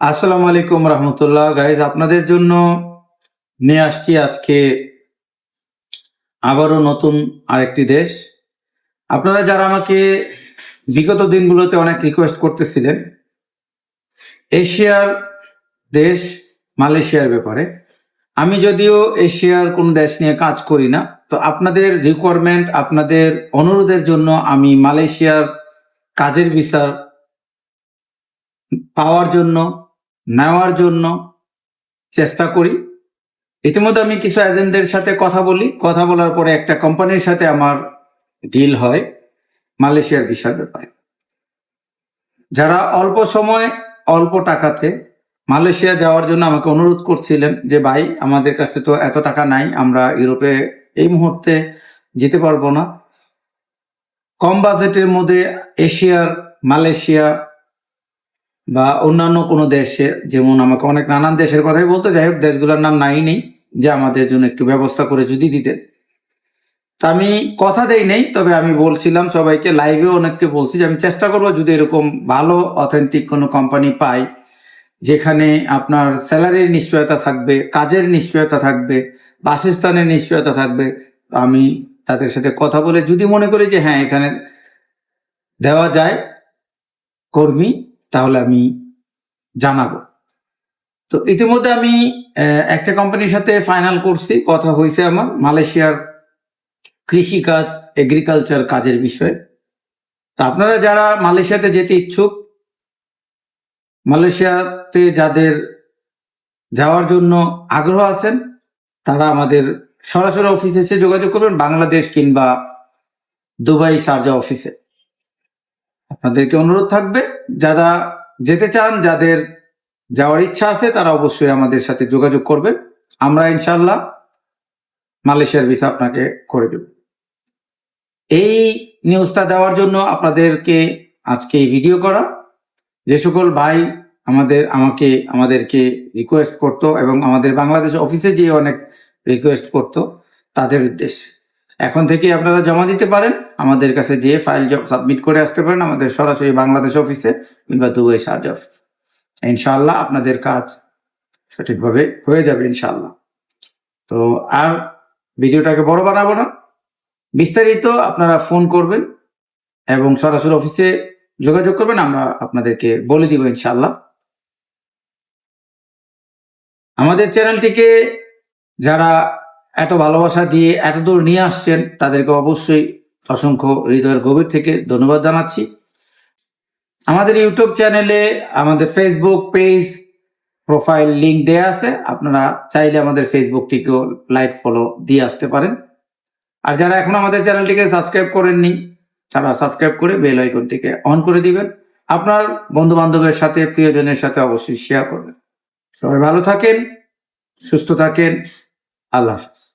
আসসালামু আলাইকুম রহমতুল্লাহ। গাইজ আপনাদের জন্য নিয়ে আসছি আজকে আবারও নতুন আরেকটি দেশ। আপনারা যারা আমাকে বিগত দিনগুলোতে অনেক রিকোয়েস্ট করতেছিলেন, এশিয়ার দেশ মালয়েশিয়ার ব্যাপারে। আমি যদিও এশিয়ার কোন দেশ নিয়ে কাজ করি না, তো আপনাদের রিকোয়ারমেন্ট আপনাদের অনুরোধের জন্য আমি মালয়েশিয়ার কাজের বিচার পাওয়ার জন্য নেওয়ার জন্য চেষ্টা করি। ইতিমধ্যে আমি কিছু এজেন্টদের সাথে কথা বলি। কথা বলার পরে একটা কোম্পানির সাথে আমার ডিল হয়, মালয়েশিয়ার ভিসার ব্যাপারে। যারা অল্প সময়, অল্প টাকাতে মালয়েশিয়া যাওয়ার জন্য আমাকে অনুরোধ করছিলেন যে, ভাই, আমাদের কাছে তো এত টাকা নাই, আমরা ইউরোপে এই মুহূর্তে যেতে পারব না। কম বাজেটের মধ্যে এশিয়ার, মালয়েশিয়া বা অন্যান্য কোনো দেশে, যেমন আমাকে অনেক নানান দেশের কথাই বলতে, যাই হোক, দেশগুলোর নাম নাই নেই, যে আমাদের জন্য একটু ব্যবস্থা করে যদি দিতেন তা আমি কথা দেই নেই, তবে আমি বলছিলাম সবাইকে লাইভে অনেককে বলছি যে আমি চেষ্টা করব যদি এরকম ভালো অথেন্টিক কোনো কোম্পানি পাই, যেখানে আপনার স্যালারির নিশ্চয়তা থাকবে, কাজের নিশ্চয়তা থাকবে, বাসস্থানের নিশ্চয়তা থাকবে, আমি তাদের সাথে কথা বলে যদি মনে করি যে হ্যাঁ এখানে দেওয়া যায় কর্মী তাহলে আমি জানাব। তো ইতিমধ্যে আমি একটা কোম্পানির সাথে ফাইনাল করছি, কথা হয়েছে আমার, মালয়েশিয়ার কৃষি কাজ এগ্রিকালচার কাজের বিষয়ে। তা আপনারা যারা মালয়েশিয়াতে যেতে ইচ্ছুক, মালয়েশিয়াতে যাদের যাওয়ার জন্য আগ্রহ আছেন, তারা আমাদের সরাসরি অফিসে এসে যোগাযোগ করবেন, বাংলাদেশ কিংবা দুবাই শারজা অফিসে আপনাদেরকে অনুরোধ থাকবে, যারা যেতে চান, যাদের যাওয়ার ইচ্ছা আছে, তারা অবশ্যই আমাদের সাথে যোগাযোগ করবেন। আমরা ইনশাল্লাহ মালয়েশিয়ার ভিসা আপনাকে করে দেব। এই নিউজটা দেওয়ার জন্য আপনাদেরকে আজকে এই ভিডিও করা। যে সকল ভাই আমাদের, আমাকে, আমাদেরকে রিকোয়েস্ট করতো এবং আমাদের বাংলাদেশ অফিসে যে অনেক রিকোয়েস্ট করতো, তাদের উদ্দেশ্যে। এখন থেকে আপনারা জমা দিতে পারেন। আমাদের কাছে যে ফাইল সাবমিট করে আসতে পারেন আমাদের সরাসরি বাংলাদেশ অফিসে কিংবা দুবাই সার্জ অফিস ইনশাল্লাহ আপনাদের কাজ সঠিকভাবে হয়ে যাবে ইনশাল্লাহ তো আর ভিডিওটাকে বড় বানাবো না। বিস্তারিত আপনারা ফোন করবেন এবং সরাসরি অফিসে যোগাযোগ করবেন, আমরা আপনাদেরকে বলে দিব ইনশাল্লাহ আমাদের চ্যানেলটিকে যারা এত ভালোবাসা দিয়ে এত দূর নিয়ে আসছেন, তাদেরকে অবশ্যই অসংখ্য হৃদয়ের গভীর থেকে ধন্যবাদ জানাচ্ছি। আমাদের ইউটিউব চ্যানেলে আমাদের ফেসবুক পেজ প্রোফাইল লিঙ্ক দেয়া আছে। আপনারা চাইলে আমাদের ফেসবুকটিকেও লাইক ফলো দিয়ে আসতে পারেন। আর যারা এখন আমাদের চ্যানেলটিকে সাবস্ক্রাইব করেননি, তারা সাবস্ক্রাইব করে বেল আইকনটিকে অন করে দিবেন। আপনার বন্ধু বান্ধবের সাথে, প্রিয়জনের সাথে অবশ্যই শেয়ার করবেন। সবাই ভালো থাকেন, সুস্থ থাকেন। আল্লাহ হাফিজ।